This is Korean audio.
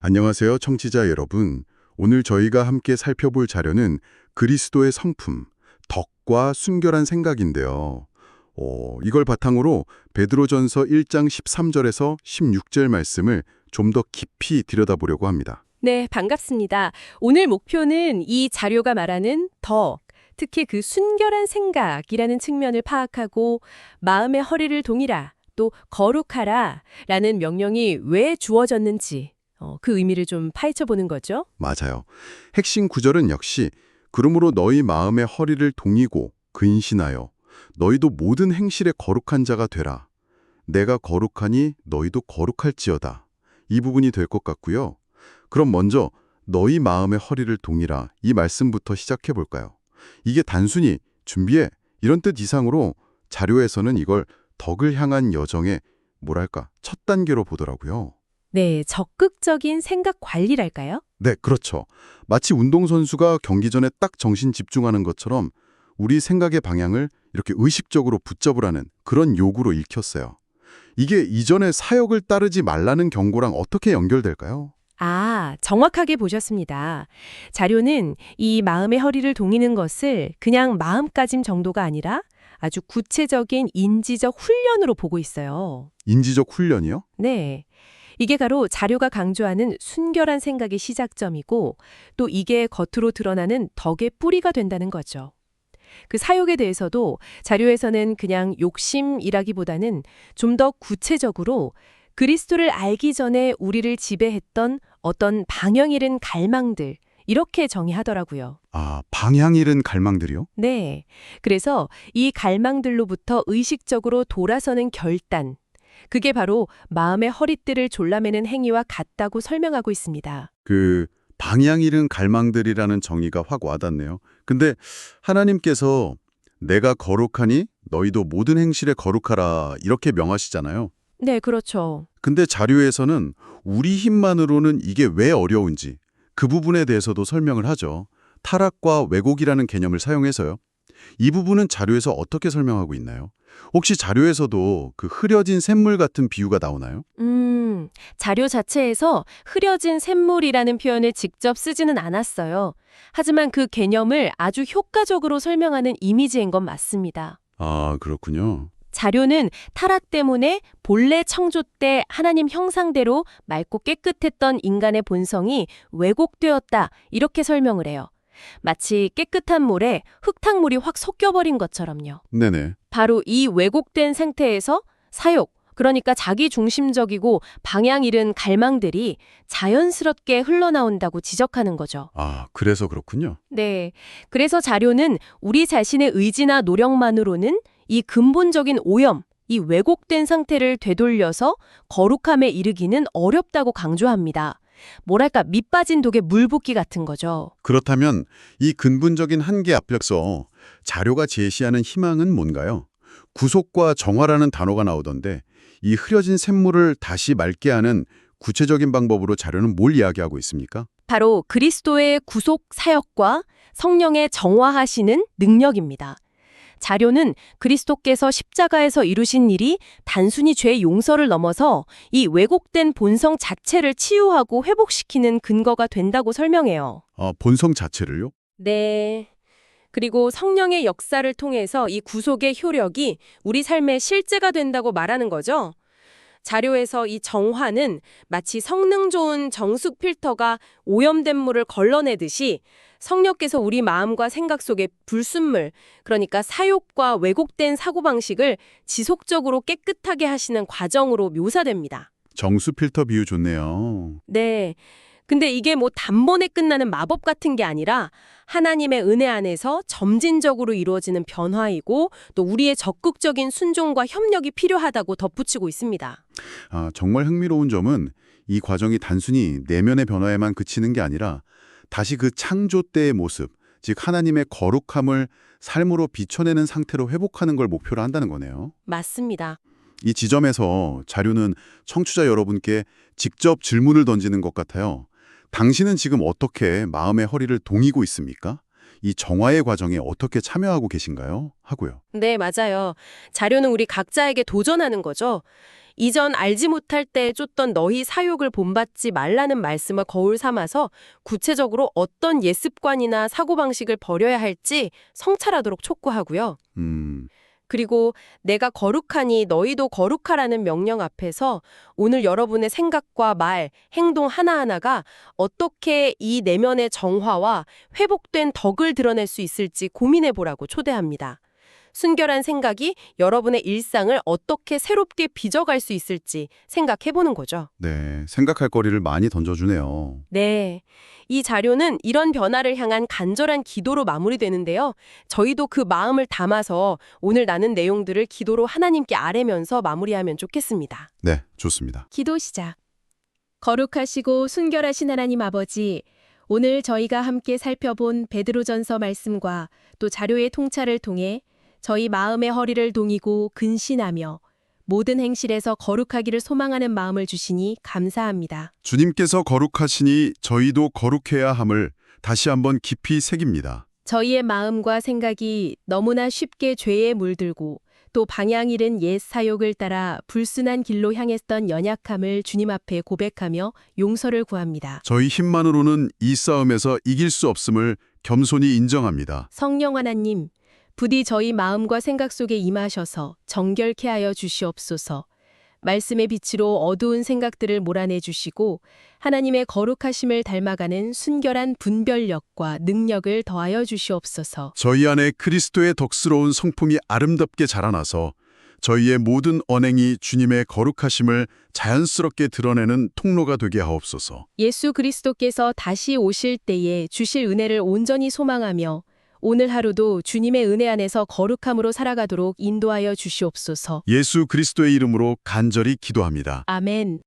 안녕하세요, 청취자 여러분. 오늘 저희가 함께 살펴볼 자료는 그리스도의 성품, 덕과 순결한 생각인데요. 어, 이걸 바탕으로 베드로전서 1장 13절에서 16절 말씀을 좀 더 깊이 들여다보려고 합니다. 네, 반갑습니다. 오늘 목표는 이 자료가 말하는 덕, 특히 그 순결한 생각이라는 측면을 파악하고 마음의 허리를 동이라, 또 거룩하라 라는 명령이 왜 주어졌는지 어, 그 의미를 좀 파헤쳐 보는 거죠. 맞아요. 핵심 구절은 역시 그러므로 너희 마음의 허리를 동이고 근신하여 너희도 모든 행실에 거룩한 자가 되라. 내가 거룩하니 너희도 거룩할지어다. 이 부분이 될 것 같고요. 그럼 먼저 너희 마음의 허리를 동이라 이 말씀부터 시작해 볼까요? 이게 단순히 준비해 이런 뜻 이상으로 자료에서는 이걸 덕을 향한 여정의 뭐랄까 첫 단계로 보더라고요. 네, 적극적인 생각 관리랄까요? 네, 그렇죠. 마치 운동선수가 경기 전에 딱 정신 집중하는 것처럼 우리 생각의 방향을 이렇게 의식적으로 붙잡으라는 그런 요구로 읽혔어요. 이게 이전의 사역을 따르지 말라는 경고랑 어떻게 연결될까요? 아, 정확하게 보셨습니다. 자료는 이 마음의 허리를 동이는 것을 그냥 마음가짐 정도가 아니라 아주 구체적인 인지적 훈련으로 보고 있어요. 인지적 훈련이요? 네. 이게 바로 자료가 강조하는 순결한 생각의 시작점이고 또 이게 겉으로 드러나는 덕의 뿌리가 된다는 거죠. 그 사욕에 대해서도 자료에서는 그냥 욕심이라기보다는 좀 더 구체적으로 그리스도를 알기 전에 우리를 지배했던 어떤 방향 잃은 갈망들 이렇게 정의하더라고요. 아, 방향 잃은 갈망들이요? 네. 그래서 이 갈망들로부터 의식적으로 돌아서는 결단. 그게 바로 마음의 허리띠를 졸라매는 행위와 같다고 설명하고 있습니다. 그 방향 잃은 갈망들이라는 정의가 확 와닿네요. 근데 하나님께서 내가 거룩하니 너희도 모든 행실에 거룩하라 이렇게 명하시잖아요. 네, 그렇죠. 근데 자료에서는 우리 힘만으로는 이게 왜 어려운지 그 부분에 대해서도 설명을 하죠. 타락과 왜곡이라는 개념을 사용해서요. 이 부분은 자료에서 어떻게 설명하고 있나요? 혹시 자료에서도 그 흐려진 샘물 같은 비유가 나오나요? 음, 자료 자체에서 흐려진 샘물이라는 표현을 직접 쓰지는 않았어요. 하지만 그 개념을 아주 효과적으로 설명하는 이미지인 건 맞습니다. 아, 그렇군요. 자료는 타락 때문에 본래 창조 때 하나님 형상대로 맑고 깨끗했던 인간의 본성이 왜곡되었다 이렇게 설명을 해요. 마치 깨끗한 물에 흙탕물이 확 섞여버린 것처럼요. 네네. 바로 이 왜곡된 상태에서 사욕, 그러니까 자기 중심적이고 방향 잃은 갈망들이 자연스럽게 흘러나온다고 지적하는 거죠. 아, 그래서 그렇군요. 네. 그래서 자료는 우리 자신의 의지나 노력만으로는 이 근본적인 오염, 이 왜곡된 상태를 되돌려서 거룩함에 이르기는 어렵다고 강조합니다. 뭐랄까 밑빠진 독에 물 붓기 같은 거죠. 그렇다면 이 근본적인 한계 앞에서 자료가 제시하는 희망은 뭔가요? 구속과 정화라는 단어가 나오던데 이 흐려진 샘물을 다시 맑게 하는 구체적인 방법으로 자료는 뭘 이야기하고 있습니까? 바로 그리스도의 구속 사역과 성령의 정화하시는 능력입니다. 자료는 그리스도께서 십자가에서 이루신 일이 단순히 죄 용서를 넘어서 이 왜곡된 본성 자체를 치유하고 회복시키는 근거가 된다고 설명해요. 아, 본성 자체를요? 네. 그리고 성령의 역사를 통해서 이 구속의 효력이 우리 삶의 실제가 된다고 말하는 거죠. 자료에서 이 정화는 마치 성능 좋은 정숙 필터가 오염된 물을 걸러내듯이 성령께서 우리 마음과 생각 속에 불순물, 그러니까 사욕과 왜곡된 사고방식을 지속적으로 깨끗하게 하시는 과정으로 묘사됩니다. 정수 필터 비유 좋네요. 네. 근데 이게 뭐 단번에 끝나는 마법 같은 게 아니라 하나님의 은혜 안에서 점진적으로 이루어지는 변화이고 또 우리의 적극적인 순종과 협력이 필요하다고 덧붙이고 있습니다. 아, 정말 흥미로운 점은 이 과정이 단순히 내면의 변화에만 그치는 게 아니라 다시 그 창조 때의 모습, 즉 하나님의 거룩함을 삶으로 비춰내는 상태로 회복하는 걸 목표로 한다는 거네요. 맞습니다. 이 지점에서 자료는 청취자 여러분께 직접 질문을 던지는 것 같아요. 당신은 지금 어떻게 마음의 허리를 동이고 있습니까? 이 정화의 과정에 어떻게 참여하고 계신가요? 하고요. 네, 맞아요. 자료는 우리 각자에게 도전하는 거죠. 이전 알지 못할 때 쫓던 너희 사욕을 본받지 말라는 말씀을 거울 삼아서 구체적으로 어떤 예습관이나 사고방식을 버려야 할지 성찰하도록 촉구하고요. 음, 그리고 내가 거룩하니 너희도 거룩하라는 명령 앞에서 오늘 여러분의 생각과 말, 행동 하나하나가 어떻게 이 내면의 정화와 회복된 덕을 드러낼 수 있을지 고민해 보라고 초대합니다. 순결한 생각이 여러분의 일상을 어떻게 새롭게 빚어갈 수 있을지 생각해 보는 거죠. 네, 생각할 거리를 많이 던져주네요. 네. 이 자료는 이런 변화를 향한 간절한 기도로 마무리되는데요. 저희도 그 마음을 담아서 오늘 나눈 내용들을 기도로 하나님께 아뢰면서 마무리하면 좋겠습니다. 네, 좋습니다. 기도 시작. 거룩하시고 순결하신 하나님 아버지, 오늘 저희가 함께 살펴본 베드로전서 말씀과 또 자료의 통찰을 통해 저희 마음의 허리를 동이고 근신하며 모든 행실에서 거룩하기를 소망하는 마음을 주시니 감사합니다. 주님께서 거룩하시니 저희도 거룩해야 함을 다시 한번 깊이 새깁니다. 저희의 마음과 생각이 너무나 쉽게 죄에 물들고 또 방향 잃은 옛 사욕을 따라 불순한 길로 향했던 연약함을 주님 앞에 고백하며 용서를 구합니다. 저희 힘만으로는 이 싸움에서 이길 수 없음을 겸손히 인정합니다. 성령 하나님, 부디 저희 마음과 생각 속에 임하셔서 정결케 하여 주시옵소서. 말씀의 빛으로 어두운 생각들을 몰아내 주시고 하나님의 거룩하심을 닮아가는 순결한 분별력과 능력을 더하여 주시옵소서. 저희 안에 그리스도의 덕스러운 성품이 아름답게 자라나서 저희의 모든 언행이 주님의 거룩하심을 자연스럽게 드러내는 통로가 되게 하옵소서. 예수 그리스도께서 다시 오실 때에 주실 은혜를 온전히 소망하며 오늘 하루도 주님의 은혜 안에서 거룩함으로 살아가도록 인도하여 주시옵소서. 예수 그리스도의 이름으로 간절히 기도합니다. 아멘.